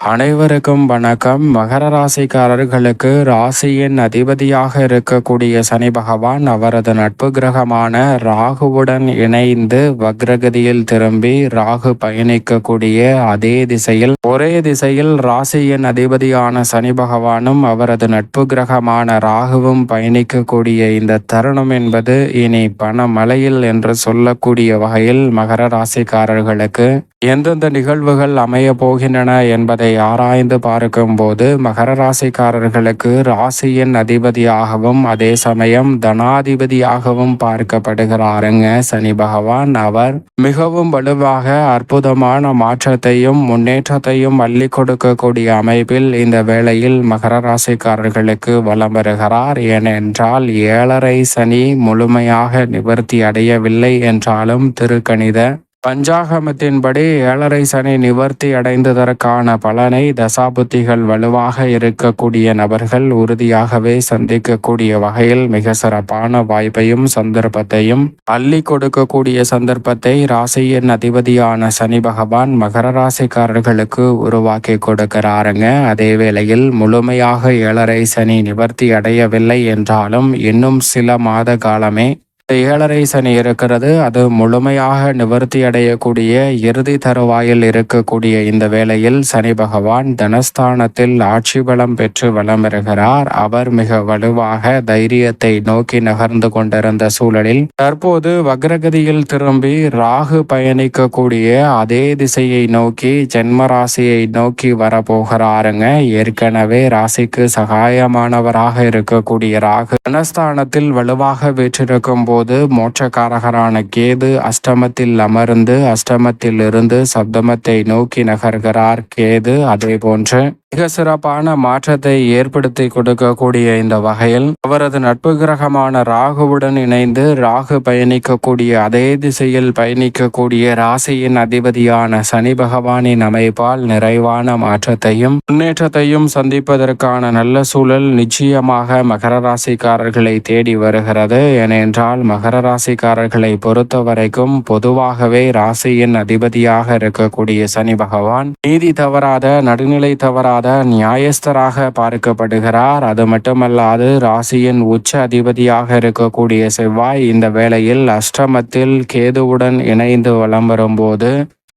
அனைவருக்கும் வணக்கம். மகர ராசிக்காரர்களுக்கு ராசியின் அதிபதியாக இருக்கக்கூடிய சனி பகவான் அவரது நட்பு கிரகமான ராகுவுடன் இணைந்து வக்ரகதியில் திரும்பி ராகு பயணிக்கக்கூடிய அதே திசையில் ஒரே திசையில் ராசியின் அதிபதியான சனி பகவானும் அவரது நட்பு கிரகமான ராகுவும் பயணிக்கக்கூடிய இந்த தருணம் என்பது இனி பணமலையில் என்று சொல்லக்கூடிய வகையில் மகர ராசிக்காரர்களுக்கு எந்தெந்த நிகழ்வுகள் அமைய போகின்றன என்பதை ஆராய்ந்து பார்க்கும்போது மகர ராசிக்காரர்களுக்கு ராசியின் அதிபதியாகவும் அதே சமயம் தனாதிபதியாகவும் பார்க்கப்படுகிறாருங்க சனி பகவான். அவர் மிகவும் வலுவாக அற்புதமான மாற்றத்தையும் முன்னேற்றத்தையும் அள்ளி கொடுக்கக்கூடிய அமைப்பில் இந்த வேளையில் மகர ராசிக்காரர்களுக்கு வலம் வருகிறார். ஏனென்றால் ஏழரை சனி முழுமையாக நிவர்த்தி அடையவில்லை என்றாலும் திருக்கணித பஞ்சாகமத்தின்படி ஏழரை சனி நிவர்த்தி அடைந்ததற்கான பலனை தசாபுத்திகள் வலுவாக இருக்கக்கூடிய நபர்கள் உறுதியாகவே சந்திக்கக்கூடிய வகையில் மிக சிறப்பான வாய்ப்பையும் சந்தர்ப்பத்தையும் அள்ளி கொடுக்கக்கூடிய சந்தர்ப்பத்தை ராசியின் அதிபதியான சனி பகவான் மகர ராசிக்காரர்களுக்கு உருவாக்கி கொடுக்கிறாருங்க. அதே வேளையில் முழுமையாக ஏழரை சனி நிவர்த்தி அடையவில்லை என்றாலும் இன்னும் சில மாத காலமே ஏழரை சனி இருக்கிறது. அது முழுமையாக நிவர்த்தி அடையக்கூடிய இறுதி தருவாயில் இருக்கக்கூடிய இந்த வேளையில் சனி பகவான் தனஸ்தானத்தில் ஆட்சி பலம் பெற்று வலம் பெறுகிறார் அவர் மிக வலுவாக தைரியத்தை நோக்கி நகர்ந்து கொண்டிருந்த சூழலில் தற்போது வக்ரகதியில் திரும்பி ராகு பயணிக்கக்கூடிய அதே திசையை நோக்கி ஜென்ம ராசியை நோக்கி வரப்போகிறாருங்க. ஏற்கனவே ராசிக்கு சகாயமானவராக இருக்கக்கூடிய ராகு தனஸ்தானத்தில் வலுவாக வீற்றிருக்கும் போது போது மோட்சக்காரகரான கேது அஷ்டமத்தில் அமர்ந்து அஷ்டமத்தில் இருந்து சப்தமத்தை நோக்கி நகர்கிறார் கேது. அதே போன்று மிக சிறப்பான மாற்றத்தை ஏற்படுத்தி கொடுக்கக்கூடிய இந்த வகையில் அவரது நட்பு கிரகமான ராகுவுடன் இணைந்து ராகு பயணிக்கக்கூடிய அதே திசையில் பயணிக்கக்கூடிய ராசியின் அதிபதியான சனி பகவானின் அமைப்பால் நிறைவான மாற்றத்தையும் முன்னேற்றத்தையும் சந்திப்பதற்கான நல்ல சூழல் நிச்சயமாக மகர ராசிக்காரர்களை தேடி வருகிறது. ஏனென்றால் மகர ராசிக்காரர்களை பொறுத்த வரைக்கும் பொதுவாகவே ராசியின் அதிபதியாக இருக்கக்கூடிய சனி பகவான் நீதி தவறாத நடுநிலை தவறாத நியாயஸ்தராக பார்க்கப்படுகிறார். அது மட்டுமல்லாது ராசியின் உச்ச அதிபதியாக இருக்கக்கூடிய செவ்வாய் இந்த வேளையில் அஷ்டமத்தில் கேதுவுடன் இணைந்து வலம் வரும்போது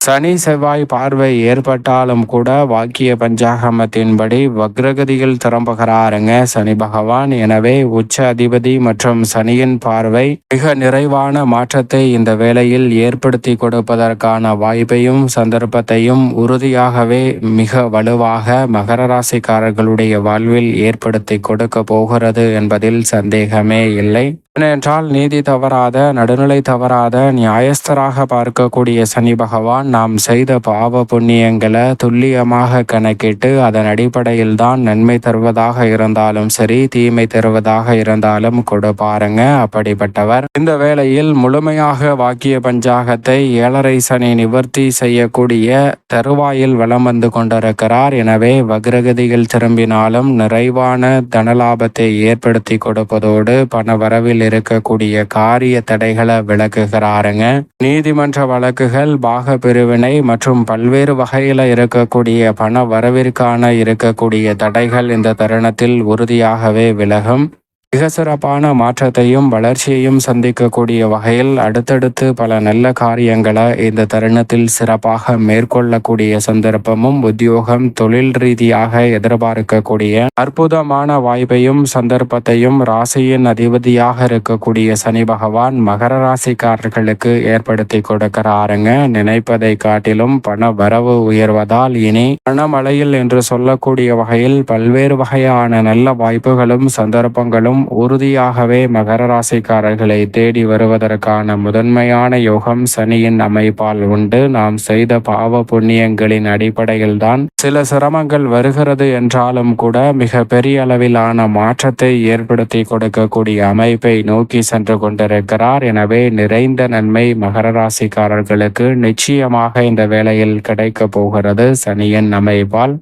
சனி செவ்வாய் பார்வை ஏற்பட்டாலும் கூட வாக்கிய பஞ்சாகமத்தின்படி வக்ரகதியில் திரும்புகிறாருங்க. சனி பகவான். எனவே உச்ச அதிபதி மற்றும் சனியின் பார்வை மிக நிறைவான மாற்றத்தை இந்த வேளையில் ஏற்படுத்தி கொடுப்பதற்கான வாய்ப்பையும் சந்தர்ப்பத்தையும் உறுதியாகவே மிக வலுவாக மகர ராசிக்காரர்களுடைய வாழ்வில் ஏற்படுத்தி கொடுக்க போகிறது என்பதில் சந்தேகமே இல்லை. ஏனென்றால் நீதி தவறாத நடுநிலை தவறாத நியாயஸ்தராக பார்க்கக்கூடிய சனி பகவான் நாம் செய்த பாவ புண்ணியங்களை துல்லியமாக கணக்கிட்டு அதன் அடிப்படையில் தான் நன்மை தருவதாக இருந்தாலும் சரி தீமை தருவதாக இருந்தாலும் கொடுப்பாருங்க அப்படிப்பட்டவர். இந்த வேளையில் முழுமையாக வாக்கிய பஞ்சாகத்தை ஏழரை சனி நிவர்த்தி செய்யக்கூடிய தருவாயில் வளம் வந்து கொண்டிருக்கிறார். எனவே வக்ரகதியில் திரும்பினாலும் நிறைவான தனலாபத்தை ஏற்படுத்தி கொடுப்பதோடு பண வரவில் இருக்கக்கூடிய காரிய தடைகளை விளக்குகிறாருங்க. நீதிமன்ற வழக்குகள் பாக பிரிவினை மற்றும் பல்வேறு வகையில இருக்கக்கூடிய பண வரவிற்கான இருக்கக்கூடிய தடைகள் இந்த தருணத்தில் உறுதியாகவே விலகும். மிக சிறப்பான மாற்றத்தையும் வளர்ச்சியையும் சந்திக்கக்கூடிய வகையில் அடுத்தடுத்து பல நல்ல காரியங்களை இந்த தருணத்தில் சிறப்பாக மேற்கொள்ளக்கூடிய சந்தர்ப்பமும் உத்தியோகம் தொழில் ரீதியாக எதிர்பார்க்கக்கூடிய அற்புதமான வாய்ப்பையும் சந்தர்ப்பத்தையும் ராசியின் அதிபதியாக இருக்கக்கூடிய சனி பகவான் மகர ராசிக்காரர்களுக்கு ஏற்படுத்தி கொடுக்கிறாருங்க. நினைப்பதை காட்டிலும் பண வரவு உயர்வதால் இனி பணமழையில் என்று சொல்லக்கூடிய வகையில் பல்வேறு வகையான நல்ல வாய்ப்புகளும் சந்தர்ப்பங்களும் உறுதியாகவே மகர ராசிக்காரர்களை தேடி வருவதற்கான முதன்மையான யோகம் சனியின் அமைப்பால் உண்டு. நாம் செய்த பாவ புண்ணியங்களின் அடிப்படையில் தான் சில சிரமங்கள் வருகிறது என்றாலும் கூட மிக பெரிய அளவிலான மாற்றத்தை ஏற்படுத்தி கொடுக்கக்கூடிய அமைப்பை நோக்கி சென்று கொண்டிருக்கிறார். எனவே நிறைந்த நன்மை மகர ராசிக்காரர்களுக்கு நிச்சயமாக இந்த வேளையில் கிடைக்க போகிறது சனியின் அமைப்பால்.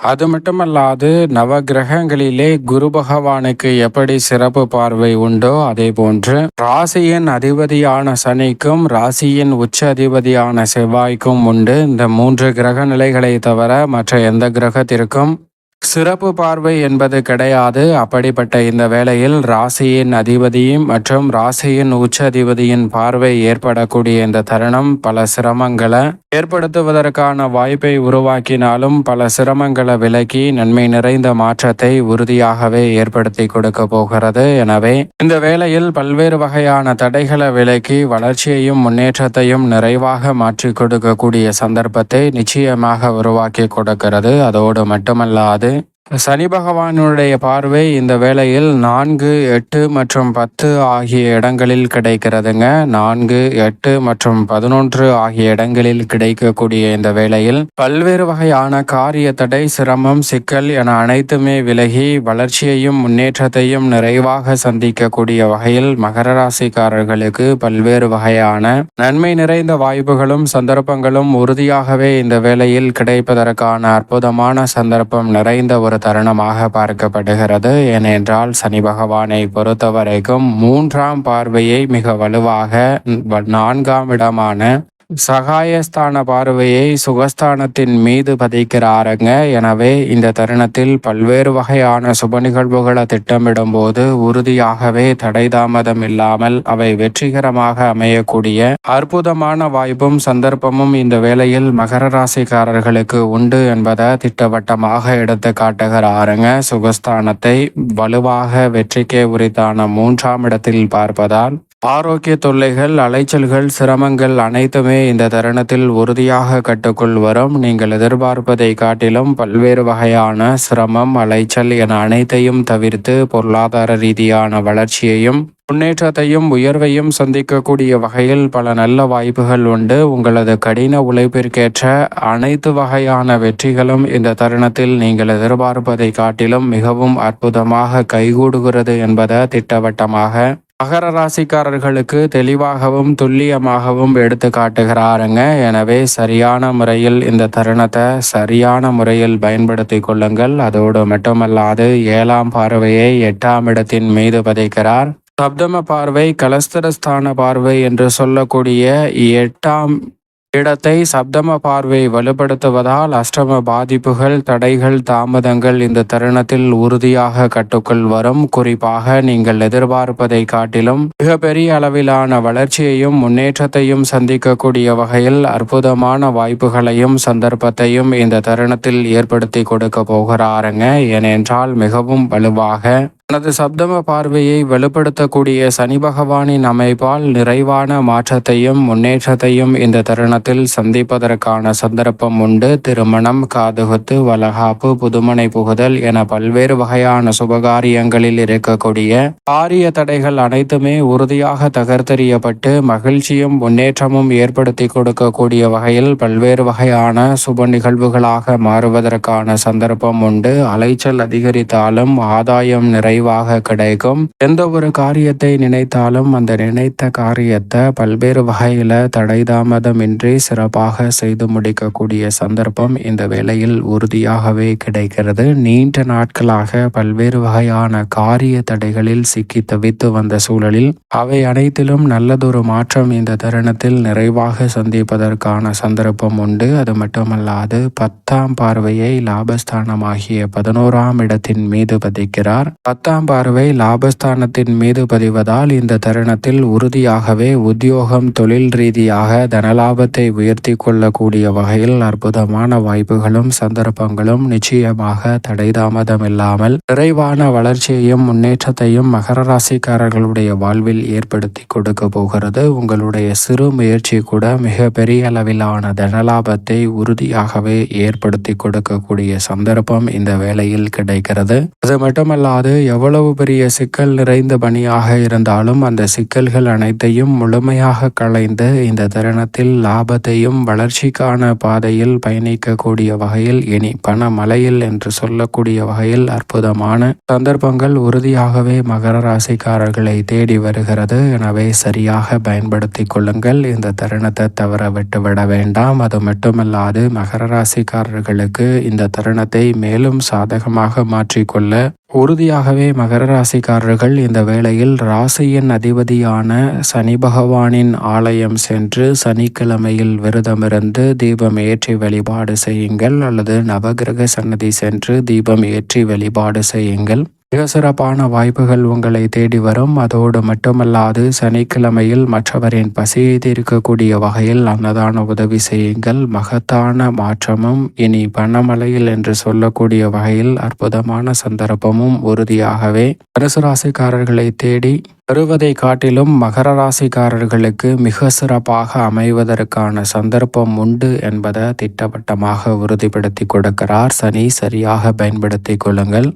அது மட்டுமல்லாது நவ கிரகங்களிலே குரு பகவானுக்கு எப்படி சிறப்பு பார்வை உண்டோ அதே போன்று ராசியின் அதிபதியான சனிக்கும் ராசியின் உச்ச அதிபதியான செவ்வாய்க்கும் உண்டு. இந்த மூன்று கிரக நிலைகளை தவிர மற்ற எந்த கிரகத்திற்கும் சிறப்பு பார்வை என்பது கிடையாது. அப்படிப்பட்ட இந்த வேளையில் ராசியின் அதிபதியும் மற்றும் ராசியின் உச்ச அதிபதியின் பார்வை ஏற்படக்கூடிய இந்த தருணம் பல சிரமங்களை ஏற்படுத்துவதற்கான வாய்ப்பை உருவாக்கினாலும் பல சிரமங்களை விலக்கி நன்மை நிறைந்த மாற்றத்தை உறுதியாகவே ஏற்படுத்தி கொடுக்க போகிறது. எனவே இந்த வேளையில் பல்வேறு வகையான தடைகளை விலக்கி வளர்ச்சியையும் முன்னேற்றத்தையும் நிறைவாக மாற்றி கொடுக்கக்கூடிய சந்தர்ப்பத்தை நிச்சயமாக உருவாக்கி கொடுக்கிறது. அதோடு மட்டுமல்லாது சனி பகவானுடைய பார்வை இந்த வேளையில் நான்கு எட்டு மற்றும் பத்து ஆகிய இடங்களில் கிடைக்கிறதுங்க. நான்கு எட்டு மற்றும் பதினொன்று ஆகிய இடங்களில் கிடைக்கக்கூடிய இந்த வேளையில் பல்வேறு வகையான காரிய தடை சிரமம் சிக்கல் என அனைத்துமே விலகி வளர்ச்சியையும் முன்னேற்றத்தையும் நிறைவாக சந்திக்கக்கூடிய வகையில் மகர ராசிக்காரர்களுக்கு பல்வேறு வகையான நன்மை நிறைந்த வாய்ப்புகளும் சந்தர்ப்பங்களும் உறுதியாகவே இந்த வேளையில் கிடைப்பதற்கான அற்புதமான சந்தர்ப்பம் நிறைந்த ஒரு தருணமாக பார்க்கப்படுகிறது. ஏனென்றால் சனி பகவானை பொறுத்தவரைக்கும் மூன்றாம் பார்வையை மிக வலுவாக நான்காம் இடமான சகாயஸ்தான பார்வையை சுகஸ்தானத்தின் மீது பதிக்கிறாருங்க. எனவே இந்த தருணத்தில் பல்வேறு வகையான சுப நிகழ்வுகளை திட்டமிடும் போது உறுதியாகவே தடை தாமதம் இல்லாமல் அவை வெற்றிகரமாக அமையக்கூடிய அற்புதமான வாய்ப்பும் சந்தர்ப்பமும் இந்த வேளையில் மகர ராசிக்காரர்களுக்கு உண்டு என்பதை திட்டவட்டமாக எடுத்து காட்டுகிறாருங்க. சுகஸ்தானத்தை வலுவாக வெற்றிக்கே உரித்தான மூன்றாம் இடத்தில் பார்ப்பதால் ஆரோக்கிய தொல்லைகள் அலைச்சல்கள் சிரமங்கள் அனைத்துமே இந்த தருணத்தில் உறுதியாக கட்டுக்குள் வரும். நீங்கள் எதிர்பார்ப்பதை காட்டிலும் பல்வேறு வகையான சிரமம் அலைச்சல் என அனைத்தையும் தவிர்த்து பொருளாதார ரீதியான வளர்ச்சியையும் முன்னேற்றத்தையும் உயர்வையும் சந்திக்கக்கூடிய வகையில் பல நல்ல வாய்ப்புகள் உண்டு. உங்களது கடின உழைப்பிற்கேற்ற அனைத்து வகையான வெற்றிகளும் இந்த தருணத்தில் நீங்கள் எதிர்பார்ப்பதை காட்டிலும் மிகவும் அற்புதமாக கைகூடுகிறது என்பதை திட்டவட்டமாக மகர ராசிக்காரர்களுக்கு தெளிவாகவும் துல்லியமாகவும் எடுத்து காட்டுகிறாருங்க. எனவே சரியான முறையில் இந்த தருணத்தை சரியான முறையில் பயன்படுத்தி கொள்ளுங்கள். அதோடு மட்டுமல்லாது ஏழாம் பார்வையை எட்டாம் இடத்தின் மீது பதிக்கிறார். சப்தம பார்வை கலஸ்தரஸ்தான பார்வை என்று சொல்லக்கூடிய எட்டாம் இடத்தை சப்தம பார்வை வலுப்படுத்துவதால் அஷ்டம பாதிப்புகள் தடைகள் தாமதங்கள் இந்த தருணத்தில் உறுதியாக கட்டுக்குள் வரும். குறிப்பாக நீங்கள் எதிர்பார்ப்பதை காட்டிலும் மிகப்பெரிய அளவிலான வளர்ச்சியையும் முன்னேற்றத்தையும் சந்திக்கக்கூடிய வகையில் அற்புதமான வாய்ப்புகளையும் சந்தர்ப்பத்தையும் இந்த தருணத்தில் ஏற்படுத்தி கொடுக்க போகிறாருங்க. ஏனென்றால் மிகவும் வலுவாக தனது சப்தம பார்வையை வெளிப்படுத்தக்கூடிய சனி பகவானின் அமைப்பால் நிறைவான மாற்றத்தையும் முன்னேற்றத்தையும் இந்த தருணத்தில் சந்திப்பதற்கான சந்தர்ப்பம் உண்டு. திருமணம் காதுகுத்து வளகாப்பு புதுமனை புகுதல் என பல்வேறு வகையான சுபகாரியங்களில் இருக்கக்கூடிய ஆரிய தடைகள் அனைத்துமே உறுதியாக தகர்த்தெறியப்பட்டு மகிழ்ச்சியும் முன்னேற்றமும் ஏற்படுத்தி கொடுக்கக்கூடிய வகையில் பல்வேறு வகையான சுப நிகழ்வுகளாக மாறுவதற்கான சந்தர்ப்பம் உண்டு. அலைச்சல் அதிகரித்தாலும் ஆதாயம் நிறை விரைவாக கிடைக்கும். எந்த ஒரு காரியத்தை நினைத்தாலும் அந்த நினைத்த காரியத்தை பல்வேறு வகையில தடை தாமதமின்றி சிறப்பாக செய்து முடிக்கக்கூடிய சந்தர்ப்பம் இந்த வேளையில் உறுதியாகவே கிடைக்கிறது. நீண்ட நாட்களாக பல்வேறு வகையான காரிய தடைகளில் சிக்கி தவித்து வந்த சூழலில் அவை அனைத்திலும் நல்லதொரு மாற்றம் இந்த தருணத்தில் நிறைவாக சந்திப்பதற்கான சந்தர்ப்பம் உண்டு. அது மட்டுமல்லாது பத்தாம் பார்வையை லாபஸ்தானமாகிய பதினோராம் இடத்தின் மீது பதிக்கிறார். பத்தாம் பத்தாம் பார்வை லாபஸ்தானத்தின் மீது பதிவதால் இந்த தருணத்தில் உறுதியாகவே உத்தியோகம் தொழில் ரீதியாக தனலாபத்தை உயர்த்தி கொள்ளக்கூடிய வகையில் அற்புதமான வாய்ப்புகளும் சந்தர்ப்பங்களும் நிச்சயமாக தடைதாமதமில்லாமல் நிறைவான வளர்ச்சியையும் முன்னேற்றத்தையும் மகர ராசிக்காரர்களுடைய வாழ்வில் ஏற்படுத்தி கொடுக்க போகிறது. உங்களுடைய சிறு முயற்சி கூட மிக பெரிய அளவிலான தனலாபத்தை உறுதியாகவே ஏற்படுத்தி கொடுக்கக்கூடிய சந்தர்ப்பம் இந்த வேளையில் கிடைக்கிறது. அது மட்டுமல்லாது எவ்வளவு பெரிய சிக்கல் நிறைந்த பணியாக இருந்தாலும் அந்த சிக்கல்கள் அனைத்தையும் முழுமையாக களைந்து இந்த தருணத்தில் லாபத்தையும் வளர்ச்சிக்கான பாதையில் பயணிக்கக்கூடிய வகையில் இனி பண மலையில் என்று சொல்லக்கூடிய வகையில் அற்புதமான சந்தர்ப்பங்கள் உறுதியாகவே மகர ராசிக்காரர்களை தேடி வருகிறது. எனவே சரியாக பயன்படுத்தி கொள்ளுங்கள். இந்த தருணத்தை தவற விட்டுவிட வேண்டாம். அது மட்டுமல்லாது மகர ராசிக்காரர்களுக்கு இந்த தருணத்தை மேலும் சாதகமாக மாற்றிக்கொள்ள உறுதியாகவே மகர ராசிக்காரர்கள் இந்த வேளையில் ராசியின் அதிபதியான சனி பகவானின் ஆலயம் சென்று சனிக்கிழமையில் விரதமிருந்து தீபம் ஏற்றி வழிபாடு செய்யுங்கள் அல்லது நவகிரக சன்னதி சென்று தீபம் ஏற்றி வழிபாடு செய்யுங்கள். மிக சிறப்பான வாய்ப்புகள் உங்களை தேடி வரும். அதோடு மட்டுமல்லாது சனிக்கிழமையில் மற்றவரின் பசியை தீர்க்கக்கூடிய வகையில் அன்னதான உதவி செய்யுங்கள். மகத்தான மாற்றமும் இனி பணமலையில் என்று சொல்லக்கூடிய வகையில் அற்புதமான சந்தர்ப்பமும் உறுதியாகவே அரசு ராசிக்காரர்களை தேடி வருவதை காட்டிலும் மகர ராசிக்காரர்களுக்கு மிக சிறப்பாக அமைவதற்கான சந்தர்ப்பம் உண்டு என்பதை திட்டவட்டமாக உறுதிப்படுத்தி கொடுக்கிறார். சனி சரியாக பயன்படுத்தி கொள்ளுங்கள்.